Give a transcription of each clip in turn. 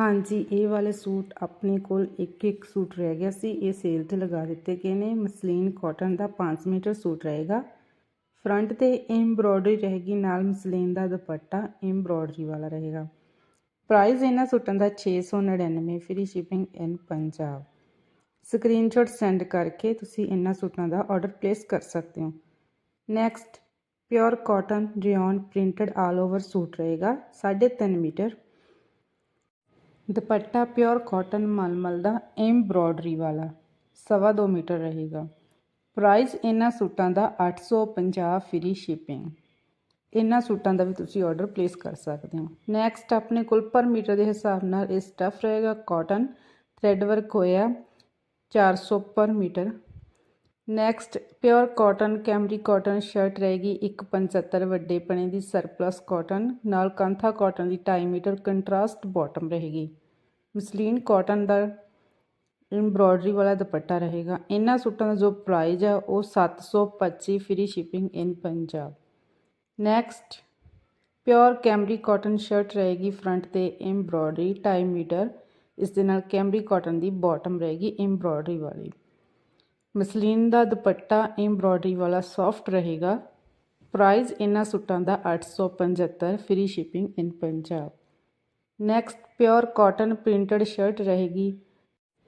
ਹਾਂਜੀ, ਇਹ ਵਾਲੇ ਸੂਟ ਆਪਣੇ ਕੋਲ ਇੱਕ ਇੱਕ ਸੂਟ ਰਹਿ ਗਿਆ ਸੀ। ਇਹ ਸੇਲ ਤੇ ਲਗਾ ਦਿੱਤੇ ਗਏ ਨੇ। ਮਸਲੀਨ ਕਾਟਨ ਦਾ 5 ਮੀਟਰ ਸੂਟ ਰਹੇਗਾ। ਫਰੰਟ ਤੇ ਐਮਬ੍ਰੋਇਡਰੀ ਰਹੇਗੀ, ਨਾਲ ਮਸਲੀਨ ਦਾ ਦੁਪੱਟਾ ਐਮਬ੍ਰੋਇਡਰੀ ਵਾਲਾ ਰਹੇਗਾ। ਪ੍ਰਾਈਸ ਇਹਨਾਂ ਸੂਟਾਂ ਦਾ 699 free shipping in Punjab screenshot send ਕਰਕੇ ਤੁਸੀਂ ਇਹਨਾਂ ਸੂਟਾਂ ਦਾ ਆਰਡਰ ਪਲੇਸ ਕਰ ਸਕਦੇ ਹੋ। Next pure cotton rayon printed all over suit ਰਹੇਗਾ। 3.5 ਮੀਟਰ। ਦੁਪੱਟਾ ਪਿਓਰ ਕਾਟਨ ਮਲਮਲ ਦਾ ਐਮਬ੍ਰੋਇਡਰੀ ਵਾਲਾ, ਸਵਾ ਦੋ ਮੀਟਰ ਰਹੇਗਾ। ਪ੍ਰਾਈਸ ਇਹਨਾਂ ਸੂਟਾਂ ਦਾ 850 ਫ੍ਰੀ ਸ਼ਿਪਿੰਗ ਇਹਨਾਂ ਸੂਟਾਂ ਦਾ ਵੀ ਤੁਸੀਂ ਆਰਡਰ ਪਲੇਸ ਕਰ ਸਕਦੇ ਹੋ। ਨੈਕਸਟ ਆਪਣੇ ਕੋਲ ਪਰ ਮੀਟਰ ਦੇ ਹਿਸਾਬ ਨਾਲ ਇਹ ਸਟਫ ਰਹੇਗਾ ਕਾਟਨ ਥ੍ਰੈਡ ਵਰਕ ਹੋਇਆ 400 ਪਰ meter. Next pure cotton cambric cotton shirt ਰਹੇਗੀ 175 ਵੱਡੇ ਪਣੇ ਦੀ ਸਰਪਲਸ ਕਾਟਨ ਨਾਲ ਕੰਥਾ ਕਾਟਨ ਦੀ 2.5 ਮੀਟਰ ਕੰਟਰਾਸਟ ਬਾਟਮ ਰਹੇਗੀ। ਮਸਲੀਨ ਕਾਟਨ ਦਾ ਐਮਬ੍ਰੋਇਡਰੀ ਵਾਲਾ ਦੁਪੱਟਾ ਰਹੇਗਾ। ਇਹਨਾਂ ਸੂਟਾਂ ਦਾ ਜੋ ਪ੍ਰਾਈਸ ਆ, ਉਹ 725 free shipping in Punjab next pure cambric cotton shirt ਰਹੇਗੀ ਫਰੰਟ ਤੇ ਐਮਬ੍ਰੋਇਡਰੀ 2.5 ਮੀਟਰ। ਇਸ ਦੇ ਨਾਲ ਕੈਮਰੀ ਕਾਟਨ ਦੀ ਬਾਟਮ ਰਹੇਗੀ ਐਮਬ੍ਰੋਇਡਰੀ ਵਾਲੀ। ਮਸਲੀਨ ਦਾ ਦੁਪੱਟਾ ਐਮਬ੍ਰੋਇਡਰੀ ਵਾਲਾ ਸੌਫਟ ਰਹੇਗਾ। ਪ੍ਰਾਈਸ ਇਹਨਾਂ ਸੂਟਾਂ ਦਾ 875 free shipping in Punjab next pure cotton printed shirt ਰਹੇਗੀ।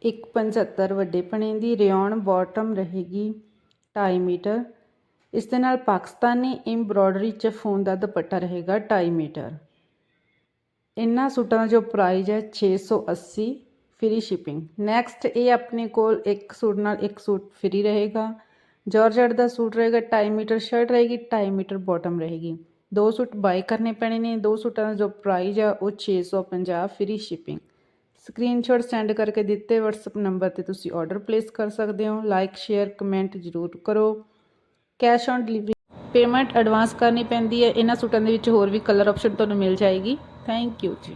175 ਵੱਡੇ ਪਣੇ ਦੀ ਰਿਓਨ ਬਾਟਮ ਰਹੇਗੀ 2.5 ਮੀਟਰ। ਇਸ ਦੇ ਨਾਲ ਪਾਕਿਸਤਾਨੀ ਐਮਬ੍ਰੋਇਡਰੀ ਚ ਫੋਨ ਦਾ ਦੁਪੱਟਾ ਰਹੇਗਾ 2.5 ਮੀਟਰ। ਇਹਨਾਂ ਸੂਟਾਂ ਦਾ ਜੋ ਪ੍ਰਾਈਸ ਹੈ 680 ਫ੍ਰੀ ਸ਼ਿਪਿੰਗ ਨੈਕਸਟ ਇਹ ਆਪਣੇ ਕੋਲ ਇੱਕ ਸੂਟ ਨਾਲ ਇੱਕ ਸੂਟ ਫ੍ਰੀ ਰਹੇਗਾ ਜਾਰਜਟ ਦਾ ਸੂਟ ਰਹੇਗਾ 2.5 ਮੀਟਰ ਸ਼ਰਟ ਰਹੇਗੀ 2.5 ਮੀਟਰ ਬਾਟਮ ਰਹੇਗੀ ਦੋ ਸੂਟ ਬਾਈ ਕਰਨੇ ਪੈਣੇ ਨੇ ਦੋ ਸੂਟਾਂ ਦਾ ਜੋ ਪ੍ਰਾਈਸ ਆ ਉਹ 650 ਫ੍ਰੀ ਸ਼ਿਪਿੰਗ ਸਕਰੀਨਸ਼ਾਟ ਸੈਂਡ ਕਰਕੇ ਦਿੱਤੇ WhatsApp ਨੰਬਰ ਤੇ ਤੁਸੀਂ ਆਰਡਰ ਪਲੇਸ ਕਰ ਸਕਦੇ ਹੋ ਲਾਈਕ ਸ਼ੇਅਰ ਕਮੈਂਟ ਜ਼ਰੂਰ ਕਰੋ cash on delivery payment advance ਕਰਨੀ ਪੈਂਦੀ ਹੈ ਇਹਨਾਂ ਸੂਟਾਂ ਦੇ ਵਿੱਚ ਹੋਰ ਵੀ ਕਲਰ ਆਪਸ਼ਨ ਤੁਹਾਨੂੰ ਮਿਲ ਜਾਏਗੀ ਥੈਂਕ ਯੂ ਜੀ